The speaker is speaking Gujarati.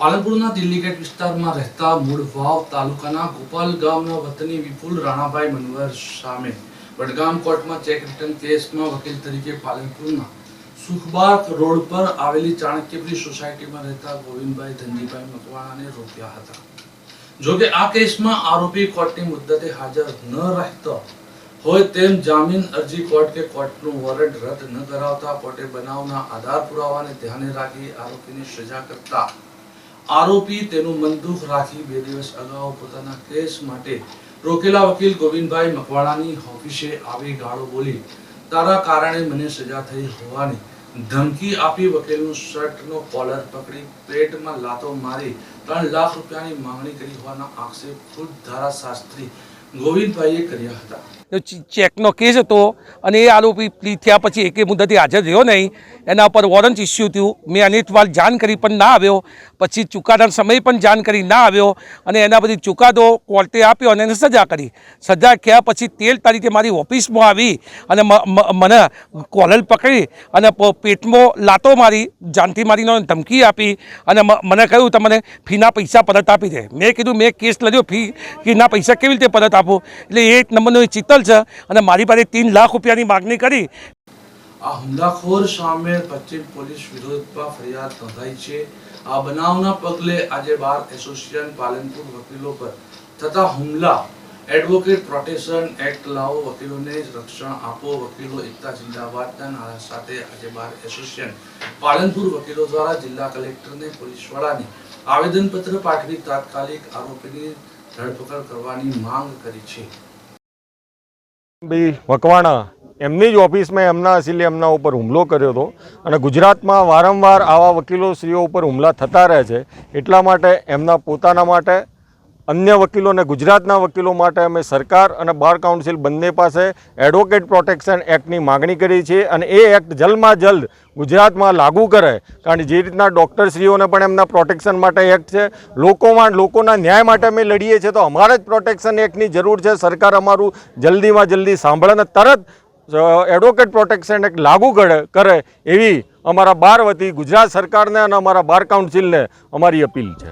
પાલનપુરના દિલ્હી વિસ્તારમાં રહેતા મૂળ તાલુકાના ગોપાલ ગામના વતની વિપુલ રાણાભાઈ મનવર સામે વડગામ કોર્ટમાં ચેક રિટર્ન કેસમાં વકીલ તરીકે પાલનપુરના સુખબાગ રોડ પર આવેલી ચાણક્યપુરી સોસાયટીમાં રહેતા ગોવિંદભાઈ ધનજીભાઈ મકવાણાને રોક્યા હતા. જોકે આ કેસમાં આરોપી કોર્ટની મુદ્દતે હાજર ન રહેતો હોય તેમ જામીન અરજી કોર્ટ કે કોર્ટનું વોરંટ રદ ન કરાવતા કોર્ટે બનાવના આધાર પુરાવાને ધ્યાને રાખી આરોપીને સજા કરતા આરોપી તેનું મનદુખ રાખી બે દિવસ અગાઉ પોતાના કેસ માટે રોકેલા વકીલ ગોવિંદભાઈ મકવાણાની ઓફિસે આવી ગાળો બોલી તારા કારણે મને સજા થઈ હોવાની ધમકી આપી વકીલનું શર્ટનો કોલર પકડી પેટમાં લાતો મારી ત્રણ લાખ રૂપિયાની માંગણી કરી હોવાના આક્ષેપ ખુદ ધારાશાસ્ત્રી ગોવિંદભાઈએ કર્યા હતા. ચેકનો કેસ હતો અને એ આરોપી પ્લી થયા પછી એકે મુદ્દતે હાજર રહ્યો નહીં. એના પર વોરંટ ઇસ્યુ થયું. મેં અનેકવાર જાણ કરી પણ ના આવ્યો. પછી ચુકાદાના સમય પણ જાણ કરી ના આવ્યો. અને એના પછી ચુકાદો કોર્ટે આપ્યો અને એને સજા કરી. સજા થયા પછી તેર તારીખે મારી ઓફિસમાં આવી અને મને કોલર પકડી અને પેટમાં લાતો મારી, જાનથી મારીને ધમકી આપી અને મને કહ્યું, તમને ફીના પૈસા પરત આપી દે. મેં કીધું, મેં કેસ લડ્યો ફી ફીના પૈસા કેવી રીતે પરત આપું. એટલે એ નંબરનો ચિત્તલ છે અને મારી પાસે તીન લાખ રૂપિયાની માગણી કરી. આ હુમલાખોર સામે પશ્ચિમ પોલીસ વિરોધમાં ફરિયાદ નોંધાઈ છે. આ બનાવના પગલે આજે બાર એસોસિએશન પાલનપુર વકીલો પર થતા હુમલા. એડવોકેટ પ્રોટેક્શન એક્ટ લાવો વકીલોને રક્ષણ આપો. વકીલો એકતા જિંદાબાદના નારા સાથે આજે બાર એસોસિએશન પાલનપુર વકીલો દ્વારા જિલ્લા કલેક્ટરને પોલીસ વડાને આવેદનપત્ર પાઠવી તાત્કાલિક આરોપીની ધરપકડ કરવાની માંગ કરી છે. ભાઈ એમની જ ઓફિસમાં એમના અસીલે એમના ઉપર હુમલો કર્યો હતો અને ગુજરાતમાં વારંવાર આવા વકીલો શ્રીઓ ઉપર હુમલા થતા રહે છે. એટલા માટે એમના પોતાના માટે અન્ય વકીલોને ગુજરાતના વકીલો માટે અમે સરકાર અને બાર કાઉન્સિલ બંને પાસે એડવોકેટ પ્રોટેક્શન એક્ટની માગણી કરી છે અને એ એક્ટ જલ્દમાં જલ્દ ગુજરાતમાં લાગુ કરે. કારણ કે જે રીતના ડૉક્ટરશ્રીઓને પણ એમના પ્રોટેક્શન માટે એક્ટ છે, લોકોમાં, લોકોના ન્યાય માટે અમે લડીએ છીએ, તો અમારે જ પ્રોટેક્શન એક્ટની જરૂર છે. સરકાર અમારું જલ્દીમાં જલ્દી સાંભળે અને તરત એડવોકેટ પ્રોટેક્શન એક્ટ લાગુ કરે કરે એવી અમારા બાર વતી ગુજરાત સરકારને અને અમારા બાર કાઉન્સિલને અમારી અપીલ છે.